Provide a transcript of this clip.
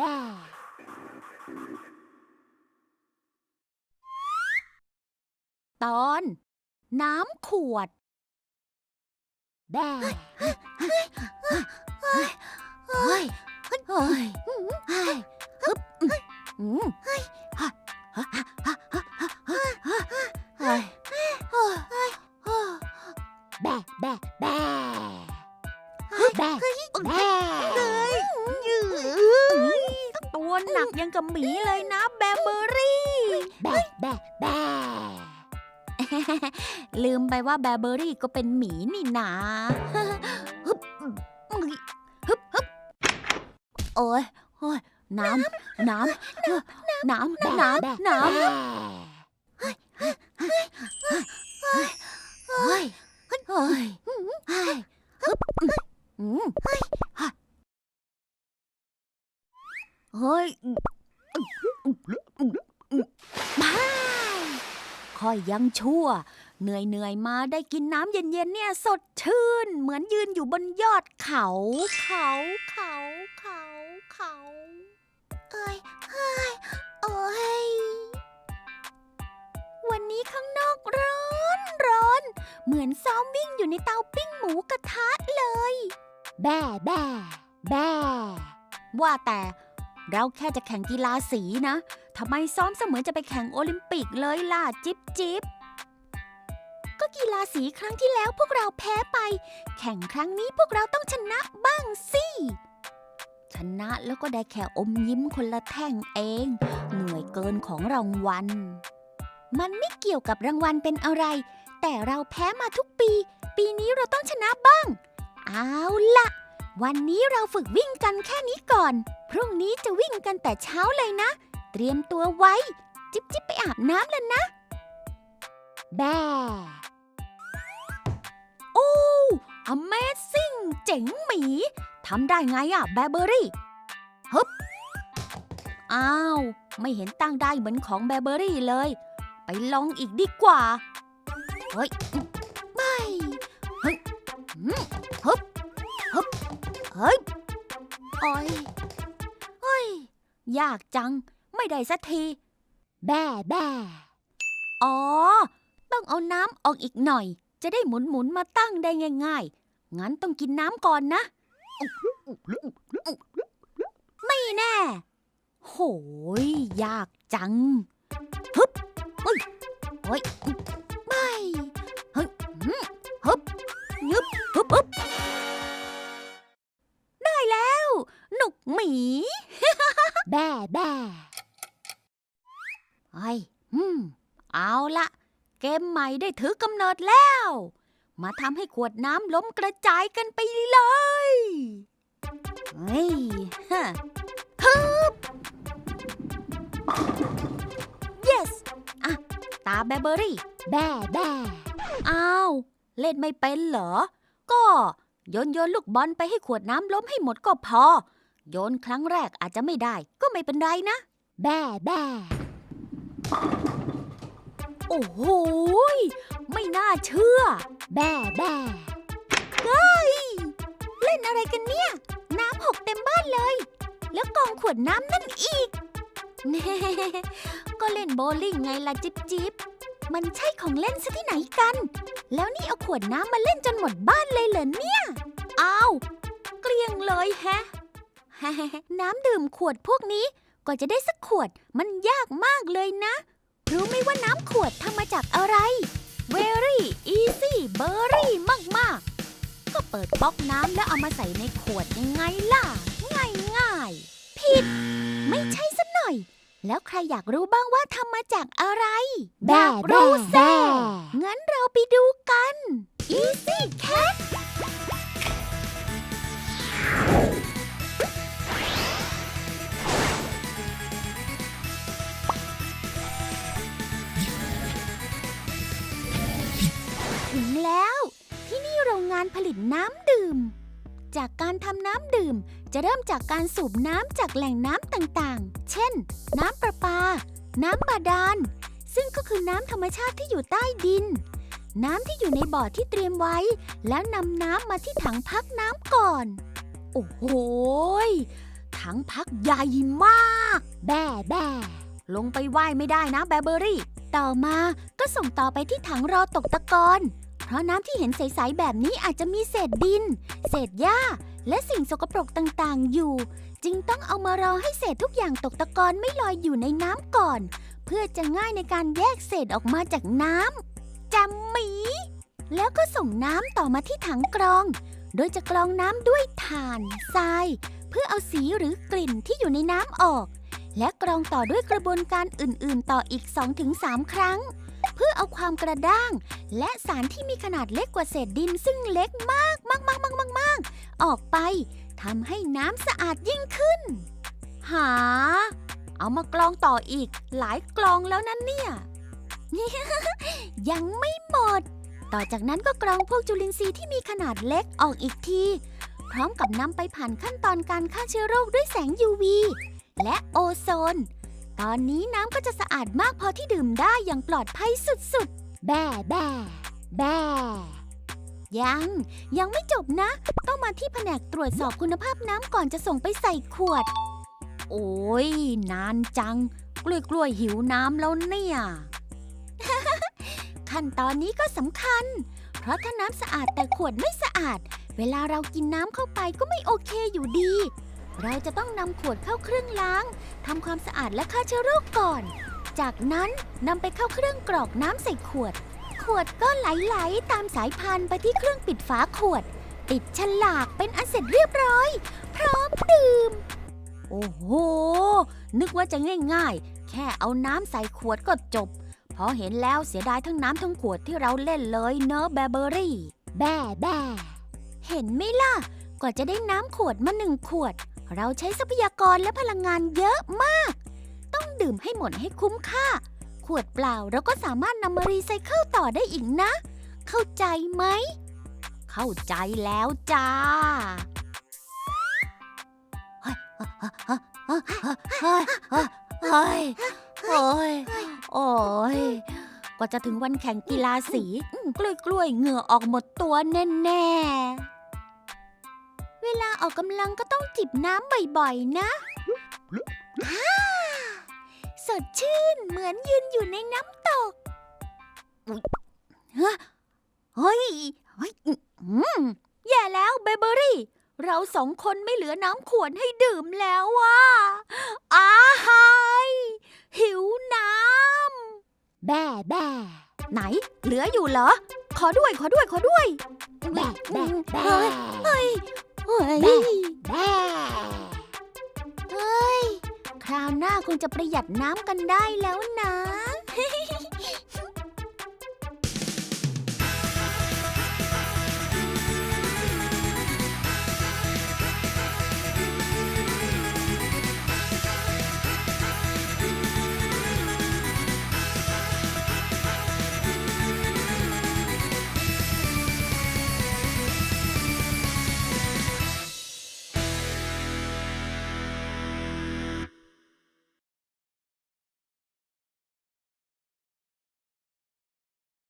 แบ่ตอน น้ำขวดแบ่เฮ้ยเฮ้ยเฮ้ยเฮ้ยฮึบอืมเฮ้ยฮะฮะฮะฮะฮะฮะเฮ้ยแบ่แบ่แบ่แตัวหนักยังกับหมีเลยนะแบมเบอรี่ แบ่แบ่แบ่ลืมไปว่าแบร์เบอรี่ก็เป็นหมีนี่นาฮึบฮึบฮึบโอ้ยโอ้ยน้ำน้ำน้ำแบ่น้แบ่ำน้ำแบ่เฮ้ยเฮ้ยเฮ้ยอืมฮะ เฮ้ยบ้าค่อยยังชั่ว เหนื่อยเหนื่อยมาได้กินน้ำเย็นๆเนี่ยสดชื่น เหมือนยืนอยู่บนยอดเขา เขาเขาเขาเขาเอ้ยเฮ้ยโอ้ยวันนี้ข้างนอกร้อนร้อน เหมือนซ้อมวิ่งอยู่ในเตาปิ้งหมูกระทะเลย แบ่แบ่แบ่ว่าแต่ เราแค่จะแข่งกีฬาสีนะ ทำไมซ้อมเสมือนจะไปแข่งโอลิมปิกเลยล่ะ จิ๊บจิ๊บก็กีฬาสีครั้งที่แล้วพวกเราแพ้ไป แข่งครั้งนี้พวกเราต้องชนะบ้างสิ ชนะแล้วก็ได้แค่อมยิ้มคนละแท่งเองเหนื่อยเกินของรางวัล มันไม่เกี่ยวกับรางวัลเป็นอะไร แต่เราแพ้มาทุกปี ปีนี้เราต้องชนะบ้าง เอาล่ะ วันนี้เราฝึกวิ่งกันแค่นี้ก่อน พรุ่งนี้จะวิ่งกันแต่เช้าเลยนะ เตรียมตัวไว้ จิ๊บจิ๊บไปอาบน้ำแล้วนะ แบโอ้ Amazing เจ๋งหมี ทำได้ไงอะแบเบอรี่ฮึบอ้าว ไม่เห็นตั้งได้เหมือนของแบเบอรี่เลย ไปลองอีกดีกว่า เฮ้ย ไม่ เฮ้ย เฮ้ยโอ้ยเฮ้ย ยากจัง ไม่ได้สักที แบ่แบ่อ๋อ ต้องเอาน้ำออกอีกหน่อย จะได้หมุนหมุนมาตั้งได้ง่ายๆ งั้นต้องกินน้ำก่อนนะ ไม่แน่ โหย ยากจัง ฮึบเฮ้ยเฮ้ยไม่เฮ้ยฮึบยึบฮึบฮึบ หมี แบ่แบ่ไอ้ยอืม เอาละเกมใหม่ได้ถือกำเนิดแล้ว มาทำให้ขวดน้ำล้มกระจายกันไปเลยเฮ้ยฮะฮึบ yes อะ ตาแบเบอรี่ แบ่แบ่อ้าว เล่นไม่เป็นเหรอ ก็โยนโยนลูกบอลไปให้ขวดน้ำล้มให้หมดก็พอ โยนครั้งแรกอาจจะไม่ได้ ก็ไม่เป็นไรนะ แบ่แบ่โอ้โหยไม่น่าเชื่อ แบ่แบ่เฮ้เล่นอะไรกันเนี่ย น้ำหกเต็มบ้านเลย แล้วกองขวดน้ำนั่นอีกแน่ก็เล่นโบว์ลิ่งไงล่ะจิ๊บจิ๊บมันใช่ของเล่นซะที่ไหนกัน แล้วนี่เอาขวดน้ำมาเล่นจนหมดบ้านเลยเหรอเนี่ย อ้าว เกลี้ยงเลยแฮะ น้ำดื่มขวดพวกนี้กว่าจะได้สักขวดมันยากมากเลยนะ รู้ไหมว่าน้ำขวดทำมาจากอะไร very easy berry มาก ๆ ก็เปิดก๊อกน้ำแล้วเอามาใส่ในขวดยังไงล่ะ ง่ายง่ายๆผิด ไม่ใช่สัหน่อย แล้วใครอยากรู้บ้างว่าทำมาจากอะไร แบ่อยากแบ่รู้แบ่งั้นเราไปดูกัน Easy Cat ผลิตน้ำดื่ม จากการทำน้ำดื่มจะเริ่มจากการสูบน้ำจากแหล่งน้ำต่างๆ เช่น น้ำประปา น้ำบาดาล ซึ่งก็คือน้ำธรรมชาติที่อยู่ใต้ดิน น้ำที่อยู่ในบ่อที่เตรียมไว้ แล้วนำน้ำมาที่ถังพักน้ำก่อน โอ้โหถังพักใหญ่มาก แบ่แบ่ลงไปไหว้ไม่ได้นะแบเบอรี่ ต่อมาก็ส่งต่อไปที่ถังรอตกตะกอน เพราะน้ำที่เห็นใส ๆ แบบนี้อาจจะมีเศษดิน เศษหญ้า และสิ่งสกปรกต่างๆ อยู่ จึงต้องเอามารอให้เศษทุกอย่างตกตะกอนไม่ลอยอยู่ในน้ำก่อน เพื่อจะง่ายในการแยกเศษออกมาจากน้ำจำหมี แล้วก็ส่งน้ำต่อมาที่ถังกรอง โดยจะกรองน้ำด้วยถ่านทราย เพื่อเอาสีหรือกลิ่นที่อยู่ในน้ำออก และกรองต่อด้วยกระบวนการอื่น ๆ ต่ออีก 2-3 ครั้ง พื่อเอาความกระด้าง และสารที่มีขนาดเล็กกว่าเศษดินซึ่งเล็กมากมากมากมากมากมากออกไปทำให้น้ำสะอาดยิ่งขึ้น หา เอามากรองต่ออีกหลายกรองแล้วนั่นเนี่ย ยังไม่หมด ต่อจากนั้นก็กรองพวกจุลินทรีย์ที่มีขนาดเล็กออกอีกที พร้อมกับนำไปผ่านขั้นตอนการฆ่าเชื้อโรคด้วยแสง UV และโอโซน ตอนนี้น้ำก็จะสะอาดมากพอที่ดื่มได้อย่างปลอดภัยสุดๆ แบ่แบ่แบ่ยัง ยังไม่จบนะ ต้องมาที่แผนกตรวจสอบคุณภาพน้ำก่อนจะส่งไปใส่ขวด โอ้ย นานจัง กล้วยกล้วยๆหิวน้ำแล้วเนี่ย ขั้นตอนนี้ก็สำคัญ เพราะถ้าน้ำสะอาดแต่ขวดไม่สะอาด เวลาเรากินน้ำเข้าไปก็ไม่โอเคอยู่ดี เราจะต้องนำขวดเข้าเครื่องล้างทำความสะอาดและฆ่าเชื้อโรคก่อน จากนั้นนำไปเข้าเครื่องกรอกน้ำใส่ขวด ขวดก็ไหลๆตามสายพานไปที่เครื่องปิดฝาขวด ติดฉลากเป็นอันเสร็จเรียบร้อย พร้อมดื่ม โอ้โห นึกว่าจะง่ายๆ แค่เอาน้ำใส่ขวดก็จบ พอเห็นแล้วเสียดายทั้งน้ำทั้งขวดที่เราเล่นเลยเนอะแบเบอรี่ แบ่แบ่เห็นไหมล่ะ กว่าจะได้น้ำขวดมาหนึ่งขวด เราใช้ทรัพยากรและพลังงานเยอะมาก ต้องดื่มให้หมดให้คุ้มค่า ขวดเปล่าเราก็สามารถนำมารีไซเคิลต่อได้อีกนะ เข้าใจไหม เข้าใจแล้วจ้าเฮ้ยเฮ้ยเฮ้ยเฮ้ย โอ้ยกว่าจะถึงวันแข่งกีฬาสี กล้วยกล้วยเหงื่อออกหมดตัวแน่ เวลาออกกำลังก็ต้องจิบน้ำบ่อยๆ นะอ่าสดชื่นเหมือนยืนอยู่ในน้ำตกๆเฮ้ยเฮ้ยอืมแย่แล้วเบเบอรี่ เราสองคนไม่เหลือน้ำขวดให้ดื่มแล้วว่ะอาหายหิวน้ำ แบ่แบ่ไหน เหลืออยู่เหรอ ขอด้วย ขอด้วย ขอด้วย แบ่แบ่แบ่เฮ้ย เฮ้ยแบ่แบเฮ้ย คราวหน้าคงจะประหยัดน้ำกันได้แล้วนะ